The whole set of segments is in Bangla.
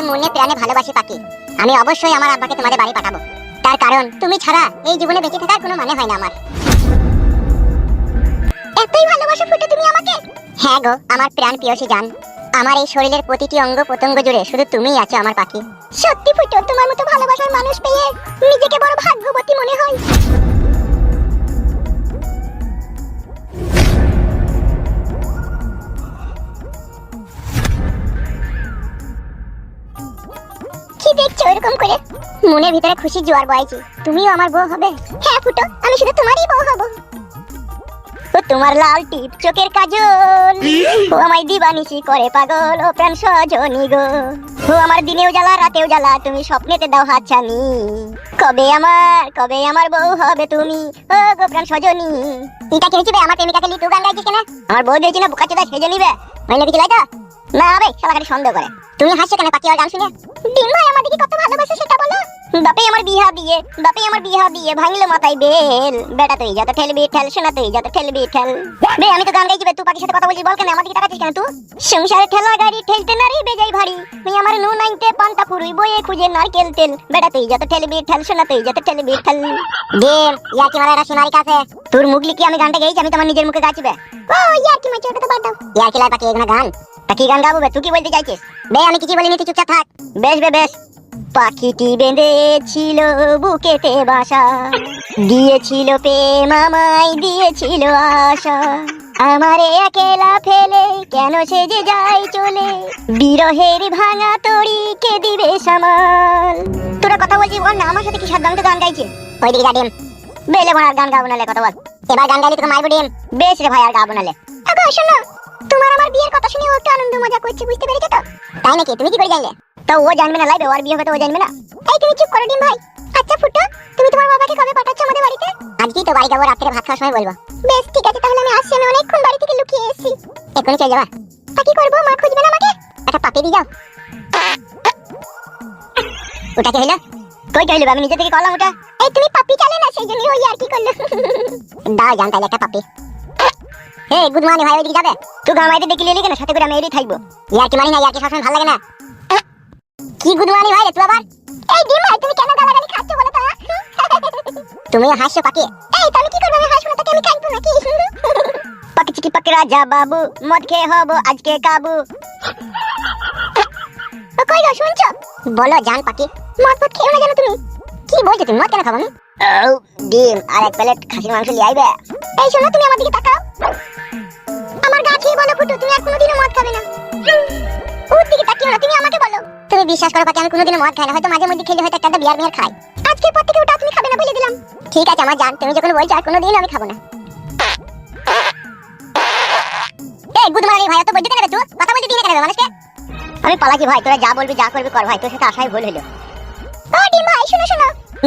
মনে প্রাণে ভালোবাসি পাখি। আমি অবশ্যই আমার আব্বাকে তোমাদের বাড়ি পাঠাবো। তার কারণ, তুমি ছাড়া এই জীবনে বেঁচে থাকার কোনো মানে হয় না আমার। এতই ভালোবাসো ফুটে তুমি আমাকে? হ্যাঁ গো, আমার প্রাণ প্রিয়সী জান। আমার এই শরীরের প্রতিটি অঙ্গ প্রত্যঙ্গ জুড়ে শুধু তুমিই আছো আমার পাখি। সত্যি ফুটো তোমার মতো ভালোবাসার মানুষ পেয়ে নিজেকে বড় ভাগ্যবতী মনে হয়। এরকম করে? মনের ভিতরে খুশি জোয়ার বয়েছে। তুমিও আমার বউ হবে? হ্যাঁ ফুটো, আমি শুধু তোমারই বউ হব। ও, তোমার লাল টিপ চোখের কাজল। ও, আমায় দিবানিসি করে পাগল ও প্রাণ সজনী গো। ও, আমার দিনেও জ্বালা, রাতেও জ্বালা, তুমি স্বপ্নেতে দাও হাতছানি কবে আমার কবে আমার বউ হবে তুমি? ও গো প্রাণ সজনী। এটা কি হয়েছে বে? আমার প্রেমিকাকে লিটু গান গাইছিস কেন? আমার বউ দিয়েছি না বুকা চোদা সেজে নিবে? মাইনে কিছু না হবে শালা সন্দেহ করে। তুমি হাসছো কেন, পাখি আর গান শুনে ডিম ভাই দিকে কত ভালোবাসে, সেটা বলো। বাপে আমার বিহা দিয়ে বাপে আমার বিহা দিয়ে ভাঙলে মাথায় বেল। বেটা তুই যত ঠেলবি ঠেল শোনা তুই যত ঠেলবি ঠেল বে আমি তো গান গাইছি তুই পাখির সাথে কথা বলছিস বল কেন? আমার দিকে তাকাচ্ছিস কেন তুই? সংসারে ঠেলা গাড়ি ঠেলতে নারী বেজাই ভারী। তুই আমার নু নাইতে পান্তা ফুরুই বয়ে খুঁজে নারকেল তেল। বেটা তুই যত ঠেলবি ঠেল শোনা তুই যত ঠেলবি ঠেল গেম ইয়াকি মারা একটা সীমারি কাছে। তোর মুগলি কি আমি গানটা গেয়েছি আমি তোমার নিজের মুখে গাইছি ও ইয়াকি মারছি ওটা তো বাদ দাও। ইয়াকি লাই পাখি এখানে গান। তা কি গান গাবো বে? তুই কি বলতে চাইছিস? বে আমি কিছু বলিনি তুই চুপচাপ থাক। বেশ বে বেশ। পাখিটি বেঁধেছিল বুকেতে বাসা। দিয়েছিল প্রেম আমায়, দিয়েছিল আশা। আমারে একলা ফেলে কেন সে যে যায় চলে? বিরহের ভাঙা তড়ি কে দিবে সামাল? তোরা কথা বলছি, বল না, আমার সাথে কি সাদ্দাম তো গান গাইছে? ওইদিকে যা ডিম? বেলে আর গান গাবো নালে কথা বল। এবার গান গাইলে তোকে মারবো ডিম? বেশ রে ভাই, আর গাবো নালে আগো শোনো, তোমার আমার বিয়ের কথা শুনে ও একটু আনন্দ মজা করছে, বুঝতে পেরেছ তো? তাই নাকি? তুমি কি করে জানলে? তো ও জানবে না লাইবে ওর বিয়ে হবে তো ও জানবে না। এই তুমি চুপ করো ডিম ভাই। আচ্ছা ফুটো তুমি তোমার বাবাকে কবে পাঠাচ্ছ আমাদের বাড়িতে? আজকেই তো বাড়ি যাব রাত্রে ভাত খাওয়ার সময় বলব। বেশ ঠিক আছে তাহলে আমি আসছি আমি অনেকক্ষণ বাড়ি থেকে লুকিয়ে এসেছি। এক্ষুনি চলে যাবা। তা কি করব? মা খুঁজবে না আমাকে? একটা পাপি দিয়ে যাও। ওটা কি হইল? কই হইল আমি নিজে থেকে করলাম ওটা। এই তুমি পাপি চালে না সেই জন্যই ওই আর কি করল। দাও জান তাহলে একটা পাপি। হে গুড মর্নিং ভাই ওইদিকে যাবে? তুই গামাইতে ডেকে লিলি কেন? সাথে করে আমি এরই থাকব। ইয়ার কি মানি না ইয়ার কি সবসময় ভালো লাগে না? কি গুড মর্নিং ভাই তুই আবার? এই ডিম ভাই তুমি কেন গালাগালি খাচ্ছ বলো তো তুমি হাসছো পাকি এই তুমি কি করবে? আমি হাসবো না তোকে আমি খাইবো নাকি? পাকি চিকি পাকি রাজা বাবু মদ খেয়ে হব আজকে কাবু। কই গো শুনছো? বলো জান পাকি মদ ফদ খেও না জানো তুমি? কি বলছো তুমি? মদ কেন খাব আমি? ডিম আর এক প্লেট খাসির মাংস লিয়ে আইবে। এই শোনো তুমি আমার দিকে তাকাও। আমার গা খেয়ে বলো ফুটু তুমি আর কোনোদিনও মদ খাবে না। বিশ্বাস করো আমি কোনোদিনও মদ খাই না। হয়তো মাঝে মধ্যে খেলে হয়তো একটা বিয়ার মেয়ার খাই। আজকের পর থেকে ওটা তুমি খাবে না বলে দিলাম। ঠিক আছে, আমার জান, তুমি যখন বলছো আর কোনোদিন আমি খাব না। এই ভাই তো কেন তুই? কথা বলতে কেন মানুষকে? আমি পালাচ্ছি ভাই, তোরা যা বলবি, যা করবি কর ভাই, তোর সাথে আশাই ভুল হলো। ভাই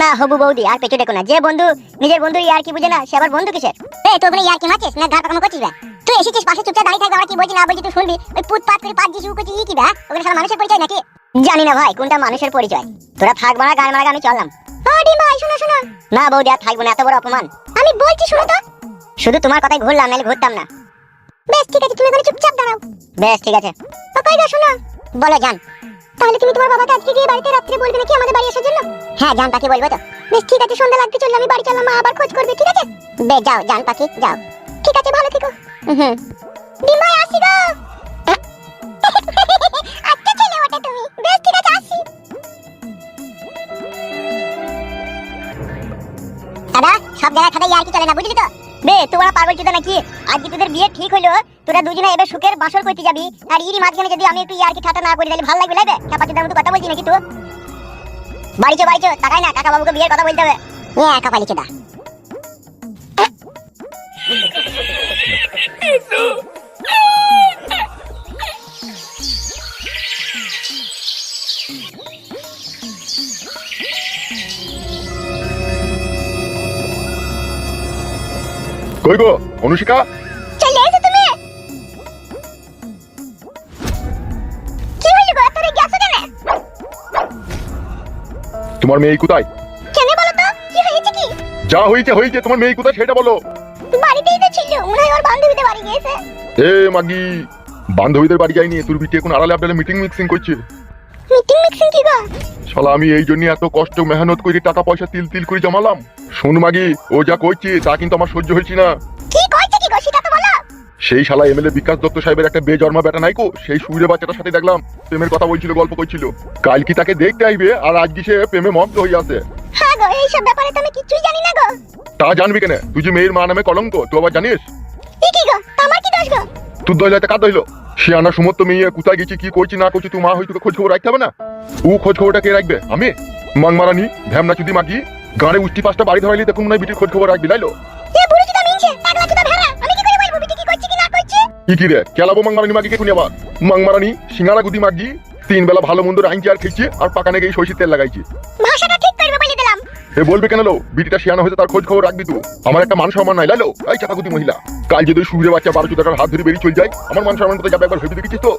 না, হবু বৌদি, আর ডেকো না। যে বন্ধু, নিজের বন্ধু ইয়ার কি বুঝে না, সে আবার বন্ধু কিসের? এই, তোর ইয়ার কি মাছিস না করছিস? তুই এসেছিস পাশে, চুপচাপ দাঁড়িয়ে কি বলছি না তুই শুনবি? ওই পুত করে পাত দিয়ে কি ওখানে সারা মানুষের পরিচয় নাকি? জানি না ভাই, কোনটা মানুষের পরিচয়। তোরা থাক মারা, গান মারা আমি চললাম। ও ভাই, শোনো শোনো। না বৌদি আর থাকব না, এত বড় অপমান। আমি বলছি, শোনো তো। শুধু তোমার কথাই ঘুরলাম, নাহলে ঘুরতাম না। বেশ, ঠিক আছে, তুমি ওখানে চুপচাপ দাঁড়াও। বেশ, ঠিক আছে। ও কই গো, শোনো। বলো, জান। তাহলে তুমি তোমার বাবাকে আজকে গিয়ে বাড়িতে রাত্রে বলবে নাকি আমাদের বাড়ি আসার জন্য? হ্যাঁ জান পাখি বলব তো। বেশ, ঠিক আছে, সন্ধ্যা লাগতে চললে আমি বাড়ি চললাম, মা আবার খোঁজ করবে, ঠিক আছে? বেশ যাও, জান পাখি, যাও। ঠিক আছে, ভালো থেকো। হুম ডিমাই আসি গো। সব জায়গায় ইয়ার কি চলে না, বুঝলি তো? বে তোরা পাগল চোদা নাকি? আজকে তোদের বিয়ে ঠিক হলো তোরা দুজনে এবার সুখের বাসর করতে যাবি, আর ইরি মাঝখানে যদি আমি একটু ইয়ার কি না করি তাহলে ভালো লাগবে লাগবে চাপা চোদার মতো কথা বলছি নাকি তো বাড়ি চো বাড়ি তাকাই না কাকা বাবুকে বিয়ের কথা বলতে হবে। হ্যাঁ কপালি চোদা কই গো অনুষ্কা চলে এসো তুমি। কি হইল গো তোরে গেছো কেন? তোমার মেয়ে কোথায়? কেন বলো তো কি হয়েছে কি? যা হয়েছে হয়েছে তোমার মেয়ে কোথায় সেটা বলো। বাড়িতেই তো ছিল ওর বান্ধবীদের বাড়ি গিয়েছে। এ মাগি বান্ধবীদের বাড়ি তোর বিটি এখন আড়ালে আবডালে মিটিং মিক্সিং করছে। মিটিং মিক্সিং কি গো? শালা আমি এই জন্য এত কষ্ট মেহনত করে টাকা পয়সা তিল তিল করে জমালাম। শোন মাগি ও যা করছে তা কিন্তু আমার সহ্য হয়েছে না। কি কইছে কি গো সেটা তো বলো। সেই শালা এমএলএ বিকাশ দত্ত সাহেবের একটা বেজন্মা বেটা নাইকো সেই সুইরে বাচ্চাটার সাথে দেখলাম প্রেমের কথা বলছিল গল্প করছিল। কাল কি তাকে দেখতে আইবে? আর আজকে সে প্রেমে মগ্ন হয়ে আছে। হ্যাঁ গো এই সব ব্যাপারে তো আমি কিছুই জানি না গো। তা জানবি কেন? তুই যে মেয়ের মা নামে কলঙ্ক তুই আবার জানিস? কি কি গো তা আমার কি দোষ গো? তোর দইলাতে কার দইল সে আনা সমস্ত মেয়ে কোথায় গেছি কি করছি না করছি তুই মা হয়ে তোকে খোঁজ খবর রাখতে হবে না? ও খোঁজ খবরটা কে রাখবে? আমি? মাংমারানি ভ্যামনা চুদি মাগি? গাঁড়ে উষ্টি পাঁচটা বাড়ি ধরাইলি তখন মনে হয় বিটির খোঁজ খবর রাখবি লাইলো কি কি করছে কি না করছে? কি কি রে? কেলাবো মাংমারানি মাগিকে কোনি আবার মাংমারানি সিঙ্গারা গুদি মাগি তিন বেলা ভালো মন্দ আইনছি আর খেয়েছি আর পাকানে গিয়ে সরষের তেল লাগাইছি। ভাষাটা ঠিক করবে বলে দিলাম। এ বলবে কেন লো? বিটিটা শিয়ানো হয়েছে তার খোঁজ খবর রাখবি তুই আমার একটা মান সম্মান নাই লাইলো এই চাকাগুতি মহিলা কাল যদি সুবিধে বাচ্চা বারো চোদ্দটার হাত ধরে বেরিয়ে চলে যায় আমার মান সম্মান কোথায় যাবে একবার ভেবে দেখেছিস তো?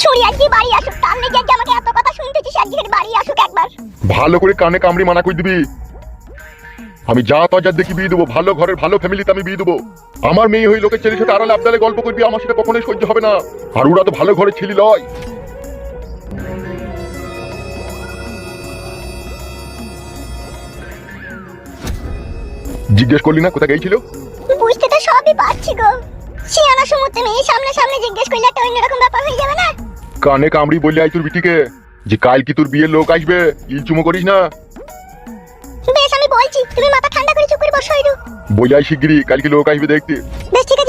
ছুরি আজকে বাড়ি আসুক তার লেগে আজকে আমাকে এত কথা শুনতেছিস আজকে বাড়ি আসুক একবার। ভালো করে কানে কামড়ি মানা করে দিবি। আমি যা তজা দেখি বিয়ে দেবো ভালো ঘরের ভালো ফ্যামিলিতে আমি বিয়ে দেবো। আমার মেয়ে হয়ে লোকের ছেলের সাথে আড়ালে আবদালে গল্প করবি আমার সেটা কখনোই সহ্য হবে না। আর ওরা তো ভালো ঘরে ছেলে লয়। জিজ্ঞেস করলি না কোথায় গেছিল বুঝতে তো সবই পারছি গো। শিয়ানা সমুদ্রে মেয়ে সামনে সামনে জিজ্ঞেস করলে একটা অন্যরকম ব্যাপার হয়ে যাবে না? কানে কামড়ি বললে আই তোর বিটিকে যে কাল কি তোর বিয়ের লোক আসবে ইলচুমো করিস না? বলছি তুমি মাথা ঠান্ডা করে চুপ করে বসো আই শিগগিরি কালকে লোক আসবে দেখতে। বেশ ঠিক আছে।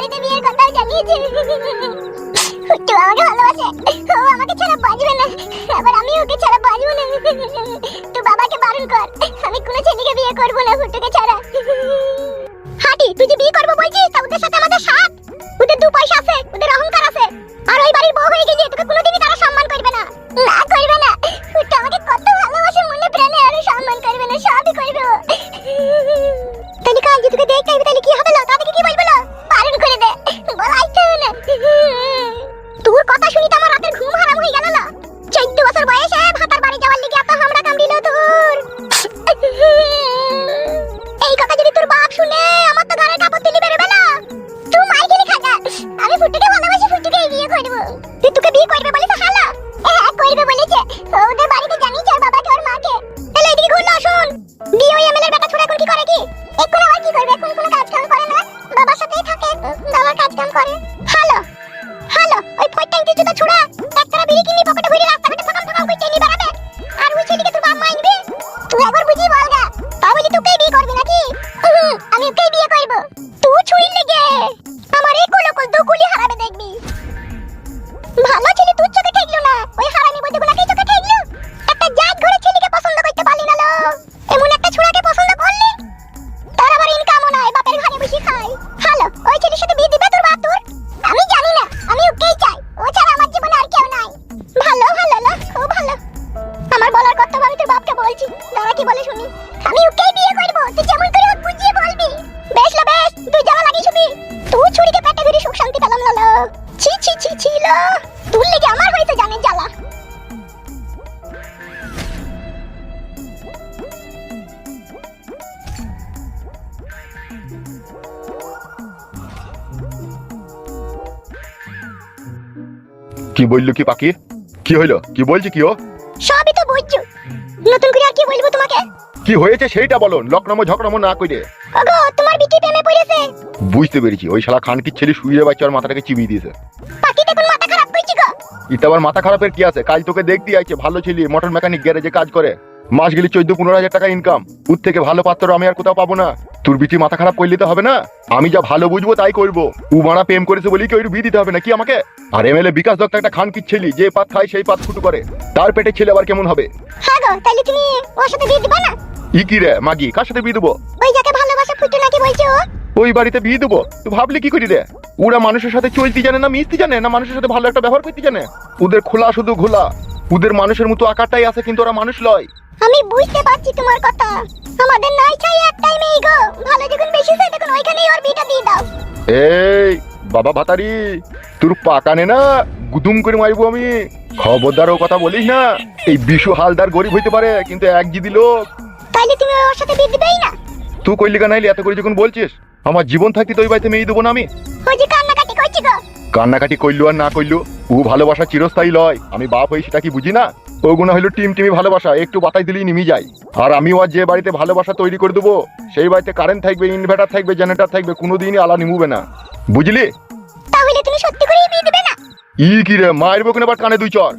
বাড়িতে বিয়ের কথা জানিয়েছে। ফুটু আমাকে ভালোবাসে। ও আমাকে ছাড়া বাঁচবে না। আবার আমি ওকে ছাড়া বাঁচবো না। তুই বাবাকে বারণ কর। আমি কোনো ছেলেকে বিয়ে করব না ফুটুকে ছাড়া। হাঁটি, তুই যে বিয়ে করব ওই ফয়টাং কিছু তো ছোড়া বলল কি পাখি? কি হইল? কি বলছি কি ও? সবই তো বুঝছ নতুন করে আর কি বলব তোমাকে? কি কি হয়েছে সেইটা বলো লকনম ঝকনম না কইরে। ওগো তোমার বিটি প্রেমে পড়েছে। বুঝতে পেরেছি ওই শালা খানকির ছেলে শুয়ে বাচ্চা আর মাথাটাকে চিবিয়ে দিয়েছে। পাখি কোন মাথা খারাপ কইছি গো? আবার মাথা খারাপের কি আছে? কাজ তোকে দেখতে আইছে ভালো ছেলে মোটর মেকানিক গ্যারেজে কাজ করে। মাস গেলে চোদ্দ পনেরো হাজার টাকা ইনকাম ওর থেকে ভালো পাত্র আমি আর কোথাও পাবো না। তোর বিটি মাথা খারাপ করলে তো হবে না? আমি যা ভালো বুঝব তাই করব। ও মারা প্রেম করেছে বলি কি ওই বিয়ে দিতে হবে না কি আমাকে? আর এমএলএ বিকাশ দত্ত একটা খানকির ছেলে যে পাত খায় সেই পাত ফুটু করে। তার পেটে ছেলে আবার কেমন হবে? হ্যাঁ গো তাহলে তুমি ওর সাথে বিয়ে দিবা না? ই কি রে মাগি কার সাথে বিয়ে দেবো? ওই যাকে ভালোবাসা ফুটু নাকি বলছো ওই বাড়িতে বিয়ে দেবো। তুই ভাবলি কি করি রে? ওরা মানুষের সাথে চলতে জানে না মিশতে জানে না? মানুষের সাথে ভালো একটা ব্যবহার করতে জানে? ওদের খোলা শুধু ঘোলা। ওদের মানুষের মতো আকারটাই আছে কিন্তু ওরা মানুষ লয়। আমি বুঝতে পারছি তোমার কথা। আমাদের নাই চাই একটাই মেয়ে গো। ভালো যখন বেশি চাই তখন ওইখানেই ওর বিয়েটা দিয়ে দাও। এই বাবা ভাতারি তোর পাকানে না গুদুম করে মারবো আমি। খবরদারও কথা বলিস না। এই বিশু হালদার গরিব হইতে পারে কিন্তু এক জিদি লোক। তাইলে তুমি ওর সাথে বিয়ে দিবেই না? তুই কইলি কেন নাইলি? এত করে যখন বলছিস আমার জীবন থাকতে তো ওই বাড়িতে মেয়ে দেবো না আমি। ওই যে কান্নাকাটি করছি গো। কান্নাকাটি করলু আর না করলু ও ভালোবাসা চিরস্থায়ী লয়। আমি বাপ হই সেটা কি বুঝি না? ওগুলো হইল টিম টিমি ভালোবাসা একটু বাতাই দিলেই নিমি যায়। আর আমিও আর যে বাড়িতে ভালোবাসা তৈরি করে দেবো সেই বাড়িতে কারেন্ট থাকবে ইনভার্টার থাকবে জেনারেটর থাকবে কোনোদিনই আলা নিমুবে না। বুঝলি? তাহলে তুমি সত্যি করেই বিয়ে দিবে না? ই কি রে মারবো কেন বাট কানে দুই চর?